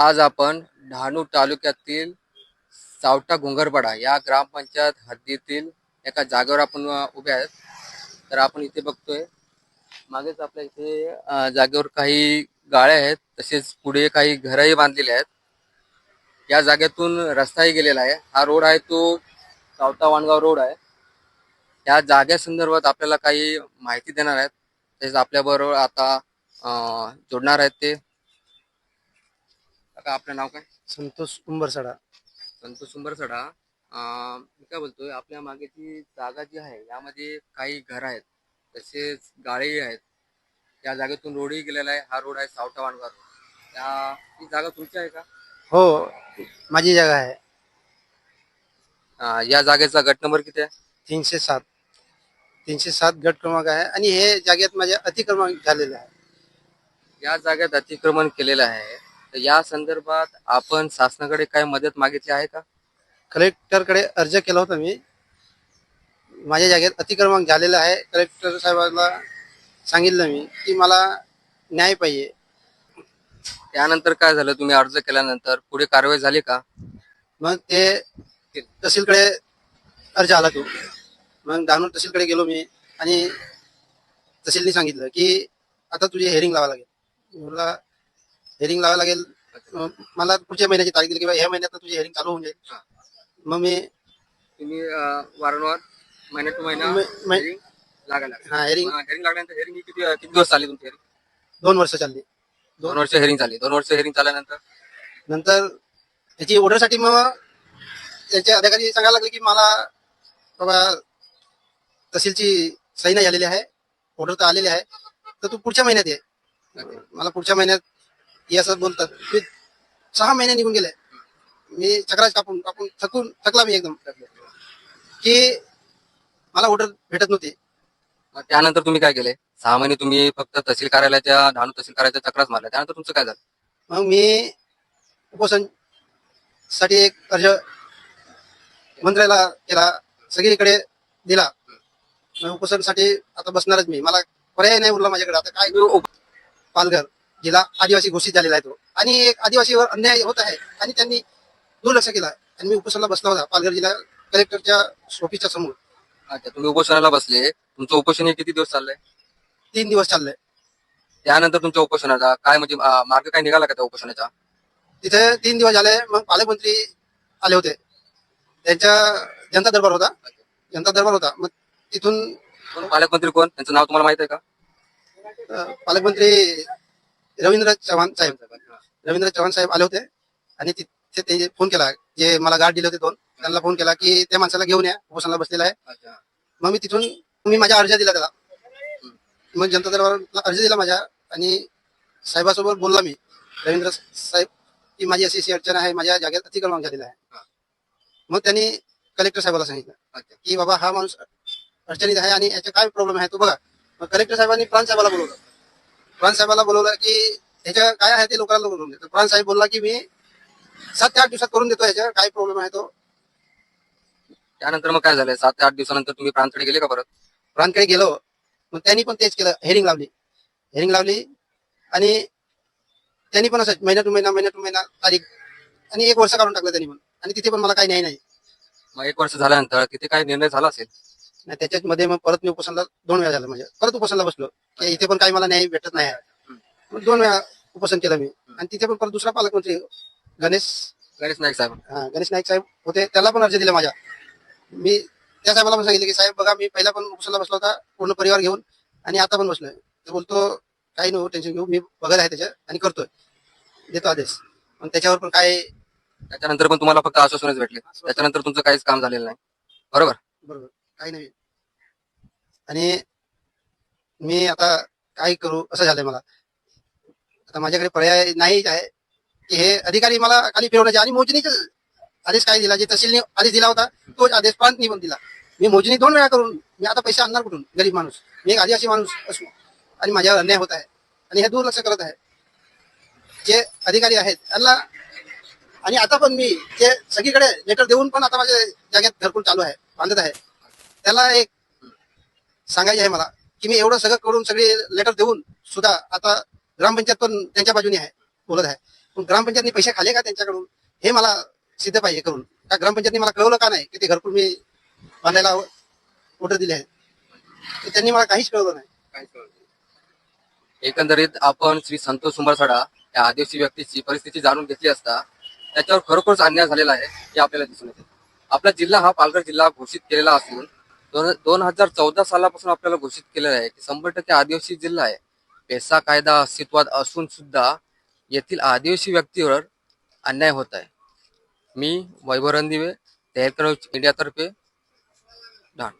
आज आपण डहाणू तालुक्यातील सावटा घुंगरपाडा या ग्रामपंचायत हद्दीतील एका जागेवर आपण उभे आहेत. तर आपण इथे बघतोय. मागेच आपल्या इथे जागेवर काही गाळ्या आहेत तसेच पुढे काही घरही बांधलेली आहेत. या जागेतून रस्ताही गेलेला आहे. हा रोड आहे तो सावटा वाणगाव रोड आहे. या जागेसंदर्भात आपल्याला काही माहिती देणार आहेत. तसेच आपल्याबरोबर आता जोडणार आहेत ते. आपलं नाव काय? संतोष उंबरसडा. संतोष सुंबरसडा अं, मी काय बोलतोय आपल्या मागे जी जागा जी आहे यामध्ये काही घर आहेत तसेच गाळेही आहेत. या जागेतून रोडही गेलेला आहे हा रोड आहे सावटा वाणगाव रोड. त्या ही जागा तुमची आहे का? हो माझी जागा आहे. अं, या जागेचा गट नंबर किती आहे? तीनशे सात. तीनशे सात गट क्रमांक आहे आणि हे जागेत माझे अतिक्रमण झालेले आहे. या जागेत अतिक्रमण केलेलं आहे. तर या संदर्भात आपण शासनाकडे काय मदत मागितली आहे का? कलेक्टरकडे अर्ज केला होता मी. माझ्या जागेत अतिक्रमण झालेलं आहे. कलेक्टर साहेबांना सांगितलं मी की मला न्याय पाहिजे. त्यानंतर काय झालं? तुम्ही अर्ज केल्यानंतर पुढे कारवाई झाली का? मग ते तहसीलकडे अर्ज आला तो. मग डहाणू तहसीलकडे गेलो मी आणि तहसीलने सांगितलं की आता तुझी हेरिंग लावा लागेल. मला हेरिंग लावा लागेल. मला पुढच्या महिन्याची तारीख दिली की बा ह्या महिन्यात तुझी हेरिंग चालू होऊन जाईल. मग मी तुम्ही अं, वारंवार महिना टू महिना म- म- hearing लागायला लागले. हा हेरिंग हा, hearing लागल्यानंतर हेरिंग किती किती दिवस चालली तुमची hearing? दोन वर्ष चालली. दोन वर्ष हेरिंग झाली. दोन वर्ष हेरिंग झाल्यानंतर? नंतर त्याची ऑर्डरसाठी मग त्याचे अधिकारी सांगायला लागले की मला बाबा तहसीलची सही नाही झालेली आहे. ऑर्डर तर आलेली आहे. तर तू पुढच्या महिन्यात ये. मला पुढच्या महिन्यात असं बोलतात. मी सहा महिने निघून गेले. मी चक्राच कापून कापून थकून थकला मी एकदम. की मला ऑर्डर भेटत नव्हती. मग त्यानंतर तुम्ही काय केले? सहा महिने तुम्ही फक्त तहसील कार्यालयाच्या डहाणू तहसील कार्यालयाच्या चक्राच मारल्या त्यानंतर तुमचं काय झालं? मग मी उपोषणसाठी एक अर्ज मंत्र्याला केला. सगळीकडे दिला. मग उपोषणसाठी आता बसणारच मी. मला पर्याय नाही उरला माझ्याकडे. आता काय पालघर. जिल्हा आदिवासी घोषित झालेला आहे तो. आणि एक आदिवासीवर अन्याय होत आहे आणि त्यांनी दुर्लक्ष केला आणि मी उपोषणाला बसला होता पालघर जिल्हा कलेक्टरच्या ऑफिसच्या समोर. अच्छा तुम्ही उपोषणाला बसले. तुमचं उपोषण हे किती दिवस चाललंय? तीन दिवस चाललंय. त्यानंतर तुमच्या उपोषणाचा काय म्हणजे अं, मार्ग काय निघाला का त्या उपोषणाचा? तिथे तीन दिवस झाले मग पालकमंत्री आले होते. त्यांच्या जनता दरबार होता. जनता दरबार होता. मग तिथून कोण? पालकमंत्री कोण? त्यांचं नाव तुम्हाला माहीत आहे का? अं, पालकमंत्री रवींद्र चव्हाण साहेब. रवींद्र चव्हाण साहेब आले होते आणि तिथे ते फोन केला. जे मला गार्ड दिले होते दोन त्यांना फोन केला की त्या माणसाला घेऊन या. उपोषणाला बसलेला आहे. मग मी तिथून मी माझा अर्ज दिला त्याला. मग जनता दरबारला अर्ज दिला माझ्या आणि साहेबासोबत बोलला मी. रवींद्र साहेब की माझी अशी अशी अडचण आहे माझ्या जागेत अतिक्रमण झालेला आहे. मग त्यांनी कलेक्टर साहेबाला सांगितलं की बाबा हा माणूस अडचणीत आहे आणि याचा काय प्रॉब्लेम आहे तो बघा. मग कलेक्टर साहेबांनी प्राण साहेबाला बोलवलं. प्राण साहेबाला बोलवलं की ह्याच्या काय आहे ते लोकांना बोलवून देतो. प्राण साहेब बोलला की मी सात ते आठ दिवसात करून देतो ह्याच्या काय प्रॉब्लेम आहे तो? त्यानंतर मग काय झालंय सात ते आठ दिवसानंतर तुम्ही प्रांतकडे गेले का परत? प्रांतकडे गेलो. मग त्यांनी पण तेच केलं. हेरिंग लावली. हेरिंग लावली आणि त्यांनी पण असं महिना टू महिना महिना टू महिना तारीख आणि एक वर्ष काढून टाकलं त्यांनी पण. आणि तिथे पण मला काही न्याय नाही. मग एक वर्ष झाल्यानंतर तिथे काय निर्णय झाला असेल? आणि त्याच्यामध्ये मग परत मी उपोषणाला दोन वेळा झालं म्हणजे परत उपोषणाला बसलो. की इथे पण काही मला न्याय भेटत नाही. मग दोन वेळा उपोषण केलं मी. आणि तिथे पण परत दुसरा पालकमंत्री गणेश गणेश नाईक साहेब. हा, गणेश नाईक साहेब होते. त्याला पण अर्ज दिला माझ्या. मी त्या साहेबाला पण सांगितलं की साहेब बघा मी पहिला पण उपोषणाला बसला होता पूर्ण परिवार घेऊन आणि आता पण बसलोय. तर बोलतो काही नको टेन्शन घेऊ. मी बघत आहे त्याच्या आणि करतोय. देतो आदेश. पण त्याच्यावर पण काय त्याच्यानंतर पण तुम्हाला फक्त आश्वासनच भेटले. त्याच्यानंतर तुमचं काहीच काम झालेलं नाही. बरोबर? बरोबर. काही नाही. आणि मी आता काय करू? असं झालंय मला. आता माझ्याकडे पर्याय नाहीच आहे. की हे अधिकारी मला खाली फिरवण्याचे आणि मोजणीचे आदेश काय दिला? जे तहसीलने आदेश दिला होता तोच आदेश प्रांतनी पण दिला. मी मोजणी दोन वेळा करून मी आता पैसे आणणार कुठून? गरीब माणूस. मी एक आदिवासी माणूस असू. आणि माझ्यावर अन्याय होत आहे. आणि हे दुर्लक्ष करत आहे. जे अधिकारी आहेत त्यांना आणि आता पण मी ते सगळीकडे लेटर देऊन पण आता माझ्या जागेत घरकुल चालू आहे बांधत आहे. त्याला एक सांगायचे आहे मला की मी एवढं सगळं करून सगळे लेटर देऊन सुद्धा आता ग्रामपंचायत पण त्यांच्या बाजूने आहे बोलत आहे. पण ग्रामपंचायतने पैसे खाले का त्यांच्याकडून? हे मला सिद्ध पाहिजे करून. का ग्रामपंचायतने मला कळवलं का नाही की ते घरकुल मी बांधायला ऑर्डर दिले आहे तर त्यांनी मला काहीच कळवलं नाही. एकंदरीत आपण श्री संतोष सुंबरसडा या आदिवासी व्यक्तीची परिस्थिती जाणून घेतली असता त्याच्यावर खरोखरच अन्याय झालेला आहे हे आपल्याला दिसून येते. आपला जिल्हा हा पालघर जिल्हा घोषित केलेला असून दोन दोन हजार चौदा सालापासून आपल्याला घोषित केलेलं आहे की शंभर टक्के आदिवासी जिल्हा आहे. पेसा कायदा अस्तित्वात असून सुद्धा येथील आदिवासी व्यक्तीवर अन्याय होत आहे. मी वैभव रणदिवे तयार इंडियातर्फे धान